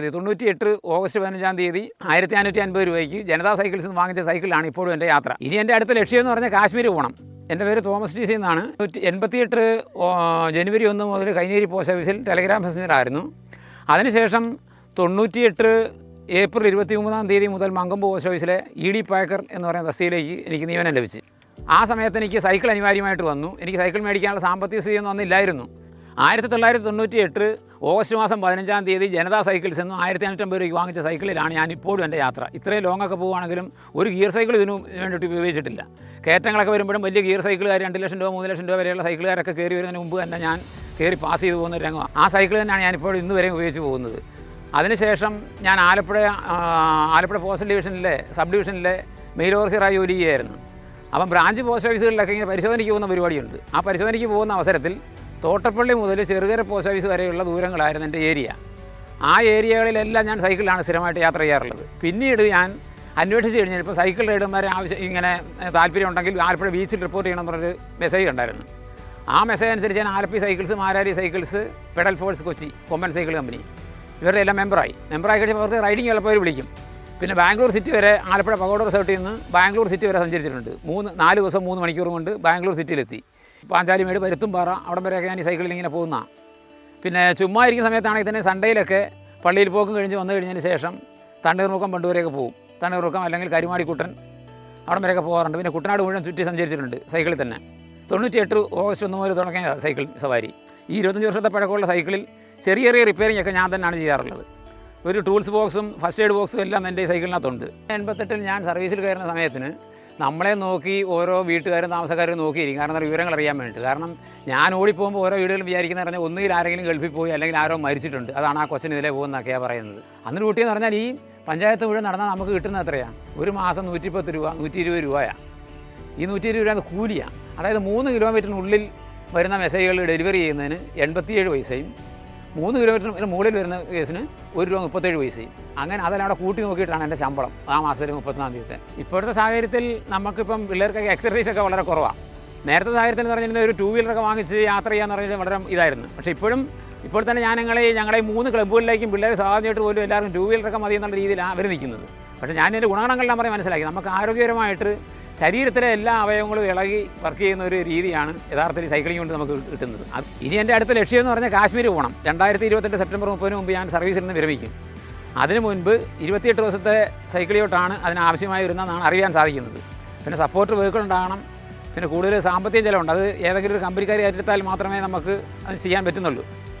ഇത് തൊണ്ണൂറ്റി എട്ട് ഓഗസ്റ്റ് പതിനഞ്ചാം തീയതി ആയിരത്തി അഞ്ഞൂറ്റി അൻപത് രൂപയ്ക്ക് ജനതാ സൈക്കിൾസ് നിന്ന് വാങ്ങിച്ച സൈക്കിളാണ് ഇപ്പോഴും എന്റെ യാത്ര. ഇനി എന്റെ അടുത്ത ലക്ഷ്യം എന്ന് പറഞ്ഞാൽ കാശ്മീർ പോകണം എന്റെ പേര് തോമസ് ടി സി എന്നാണ്. എൺപത്തിയെട്ട് ജനുവരി ഒന്ന് മുതൽ കൈനേരി പോസ്റ്റ് ഓഫീസിൽ ടെലിഗ്രാം മെസ്സഞ്ചർ ആയിരുന്നു അതിനുശേഷം തൊണ്ണൂറ്റിയെട്ട് ഏപ്രിൽ ഇരുപത്തി മൂന്നാം തീയതി മുതൽ മങ്കമ്പ് പോസ്റ്റ് ഓഫീസിലെ ഇ ഡി പാക്കർ എന്ന് പറയുന്ന തസ്തിയിലേക്ക് എനിക്ക് നിയമനം ലഭിച്ചു. ആ സമയത്ത് എനിക്ക് സൈക്കിൾ അനിവാര്യമായിട്ട് വന്നു. എനിക്ക് സൈക്കിൾ മേടിക്കാനുള്ള സാമ്പത്തിക സ്ഥിതിയൊന്നും അന്നില്ലായിരുന്നു ആയിരത്തി തൊള്ളായിരത്തി തൊണ്ണൂറ്റി എട്ട് ഓഗസ്റ്റ് മാസം പതിനഞ്ചാം തീയതി ജനതാ സൈക്കിൾസ് എന്നും ആയിരത്തി അഞ്ഞൂറ്റമ്പത് രൂപയ്ക്ക് വാങ്ങിച്ച സൈക്കിളിലാണ് ഞാൻ ഇപ്പോഴും എന്റെ യാത്ര. ഇത്രയും ലോങ് ഒക്കെ പോവുകയാണെങ്കിലും ഒരു ഗിയർ സൈക്കിൾ ഇതിനു വേണ്ടിയിട്ട് ഉപയോഗിച്ചിട്ടില്ല. കയറ്റങ്ങളൊക്കെ വരുമ്പോഴും വലിയ ഗിയർ സൈക്കിളുകാർ രണ്ട് ലക്ഷം രൂപ മൂന്ന് ലക്ഷം രൂപ വരെയുള്ള സൈക്കിളുകാരൊക്കെ കയറി വരുന്നതിന് മുമ്പ് തന്നെ ഞാൻ കയറി പാസ് ചെയ്തു പോകുന്ന ഒരു രംഗമാണ്. ആ സൈക്കിൾ തന്നെയാണ് ഞാനിപ്പോൾ ഇന്ന് വരെ ഉപയോഗിച്ച് പോകുന്നത്. അതിനുശേഷം ഞാൻ ആലപ്പുഴ ആലപ്പുഴ പോസ്റ്റൽ ഡിവിഷനിലെ സബ് ഡിവിഷനിലെ മെയിൽ ഓഫീസറായി ജോലി ചെയ്യായിരുന്നു അപ്പം ബ്രാഞ്ച് പോസ്റ്റ് ഓഫീസുകളിലൊക്കെ ഇങ്ങനെ പരിശോധനയ്ക്ക് പോകുന്ന പരിപാടിയുണ്ട്. ആ പരിശോധനയ്ക്ക് പോകുന്ന അവസരത്തിൽ തോട്ടപ്പള്ളി മുതൽ ചെറുകര പോസ്റ്റ് ഓഫീസ് വരെയുള്ള ദൂരങ്ങളായിരുന്നു എന്റെ ഏരിയ ആ ഏരിയകളിലെല്ലാം ഞാൻ സൈക്കിളിലാണ് സ്ഥിരമായിട്ട് യാത്ര ചെയ്യാറുള്ളത്. പിന്നീട് ഞാൻ അന്വേഷിച്ച് കഴിഞ്ഞാൽ ഇപ്പോൾ സൈക്കിൾ റൈഡർമാരെ ആവശ്യം ഇങ്ങനെ താല്പര്യമുണ്ടെങ്കിൽ ആലപ്പുഴ ബീച്ചിൽ റിപ്പോർട്ട് ചെയ്യണം എന്നൊരു മെസ്സേജ് ഉണ്ടായിരുന്നു ആ മെസ്സേജ് അനുസരിച്ച് ഞാൻ Alleppey cycles Marari cycles pedal force Kochi Komban cycle company ഇവരുടെ എല്ലാം മെമ്പറായി മെമ്പറായി കഴിയുമ്പോൾ അവർക്ക് റൈഡിങ് ചിലപ്പോൾ വിളിക്കും. പിന്നെ ബാംഗ്ലൂർ സിറ്റി വരെ ആലപ്പുഴ പകോട റിസോർട്ടിൽ നിന്ന് ബാംഗ്ലൂർ സിറ്റി വരെ സഞ്ചരിച്ചിട്ടുണ്ട്. മൂന്ന് നാല് ദിവസം മൂന്ന് മണിക്കൂർ കൊണ്ട് ബാംഗ്ലൂർ സിറ്റിയിലെത്തി പാഞ്ചാലിമേട് പരുത്തുംപാറ അവിടെ വരെയൊക്കെ ഞാൻ ഈ സൈക്കിളിൽ ഇങ്ങനെ പോകുന്ന പിന്നെ ചുമ്മാ ഇരിക്കുന്ന സമയത്താണെങ്കിൽ തന്നെ സൺഡേയിലൊക്കെ പള്ളിയിൽ പോക്കും കഴിഞ്ഞ് വന്നു കഴിഞ്ഞതിന് ശേഷം തണ്ണീർമുക്കം പണ്ടുവരെയൊക്കെ പോകും. തണ്ണീർമുക്കം അല്ലെങ്കിൽ കരുമാടിക്കുട്ടൻ അവിടെ വരെയൊക്കെ പോകാറുണ്ട്. പിന്നെ കുട്ടനാട് മുഴുവൻ ചുറ്റി സഞ്ചരിച്ചിട്ടുണ്ട് സൈക്കിളിൽ തന്നെ. തൊണ്ണൂറ്റിയെട്ട് ഓഗസ്റ്റ് ഒന്ന് മുതൽ തുടങ്ങിയ സൈക്കിൾ സവാരി. ഈ ഇരുപത്തഞ്ച് വർഷത്തെ പഴക്കമുള്ള സൈക്കിളിൽ ചെറിയ ചെറിയ റിപ്പയറിംഗ് ഒക്കെ ഞാൻ തന്നെയാണ് ചെയ്യാറുള്ളത്. ഒരു ടൂൾസ് ബോക്സും ഫസ്റ്റ് എയ്ഡ് ബോക്സും എല്ലാം എന്റെ സൈക്കിളിനകത്തുണ്ട് എൺപത്തെട്ടിൽ ഞാൻ സർവീസിൽ കയറുന്ന സമയത്തിന് നമ്മളെ നോക്കി ഓരോ വീട്ടുകാരും താമസക്കാരും നോക്കിയിരിക്കും. കാരണം വിവരങ്ങൾ അറിയാൻ വേണ്ടിയിട്ട്. കാരണം ഞാൻ ഓടിപ്പോകുമ്പോൾ ഓരോ വീടുകളും വിചാരിക്കുന്ന പറഞ്ഞാൽ ഒന്നുകിൽ ആരെങ്കിലും ഗൾഫിൽ പോയി അല്ലെങ്കിൽ ആരോ മരിച്ചിട്ടുണ്ട്. അതാണ് ആ കൊച്ചിന് ഇതിലെ പോകുന്നതൊക്കെയാണ് പറയുന്നത്. അന്ന് ഊട്ടി എന്ന് പറഞ്ഞാൽ ഈ പഞ്ചായത്ത് മുഴുവൻ നടന്നാൽ നമുക്ക് കിട്ടുന്ന എത്രയാണ് ഒരു മാസം നൂറ്റിപ്പത്ത് രൂപ നൂറ്റി ഇരുപത് രൂപയാണ് ഈ നൂറ്റി ഇരുപത് രൂപ കൂലിയാണ് അതായത് മൂന്ന് കിലോമീറ്ററിനുള്ളിൽ വരുന്ന മെസ്സേജുകൾ ഡെലിവറി ചെയ്യുന്നതിന് എൺപത്തിയേഴ് പൈസയും മൂന്ന് കിലോമീറ്ററിന് മുകളിൽ വരുന്ന കേസിന് ഒരു രൂപ മുപ്പത്തേഴ് പൈസയും. അങ്ങനെ അതെല്ലാം അവിടെ കൂട്ടി നോക്കിയിട്ടാണ് എന്റെ ശമ്പളം ആ മാസത്തിൽ മുപ്പത്തിനാം തീയതി ഇപ്പോഴത്തെ സാഹചര്യത്തിൽ നമുക്കിപ്പം പിള്ളേർക്കൊക്കെ എക്സർസൈസ് ഒക്കെ വളരെ കുറവാണ് നേരത്തെ സാഹചര്യത്തിൽ എന്ന് പറഞ്ഞിരുന്നത് ഒരു ടൂ വീലറൊക്കെ വാങ്ങിച്ച് യാത്ര ചെയ്യാന്ന് പറഞ്ഞാൽ വളരെ ഇതായിരുന്നു. പക്ഷേ ഇപ്പോഴും ഇപ്പോൾ തന്നെ ഞാൻ ഞങ്ങളെ ഞങ്ങളെ മൂന്ന് ക്ലബ്ബുകളിലേക്കും പിള്ളേരെ സ്വാധീനമായിട്ട് പോലും എല്ലാവർക്കും ടൂ വീലറൊക്കെ മതി എന്നുള്ള രീതിയിലാണ് അവർ നിൽക്കുന്നത്. പക്ഷേ ഞാൻ എന്റെ ഗുണഗണങ്ങളെല്ലാം പറയാൻ മനസ്സിലാക്കി നമുക്ക് ആരോഗ്യപരമായിട്ട് ശരീരത്തിലെ എല്ലാ അവയവങ്ങളും ഇളകി വർക്ക് ചെയ്യുന്ന ഒരു രീതിയാണ് യഥാർത്ഥത്തിൽ സൈക്ലിംഗ് കൊണ്ട് നമുക്ക് കിട്ടുന്നത്. ഇനി എന്റെ അടുത്ത ലക്ഷ്യം എന്ന് പറഞ്ഞാൽ കാശ്മീർ പോകണം. രണ്ടായിരത്തി ഇരുപത്തെട്ട് സെപ്റ്റംബർ മുപ്പതിന് മുമ്പ് ഞാൻ സർവീസിൽ നിന്ന് വിരമിക്കും. അതിനു മുൻപ് ഇരുപത്തിയെട്ട് ദിവസത്തെ സൈക്കിളിയോട്ടാണ് അതിനാവശ്യമായി വരുന്നതെന്നാണ് അറിയാൻ സാധിക്കുന്നത്. പിന്നെ സപ്പോർട്ട് വെഹിക്കിൾ ഉണ്ടാകണം. പിന്നെ കൂടുതൽ സാമ്പത്തിക ചിലവുണ്ട്. അത് ഏതെങ്കിലും ഒരു കമ്പനിക്കാരി ഏറ്റെടുത്താൽ മാത്രമേ നമുക്ക് അത് ചെയ്യാൻ പറ്റുന്നുള്ളൂ.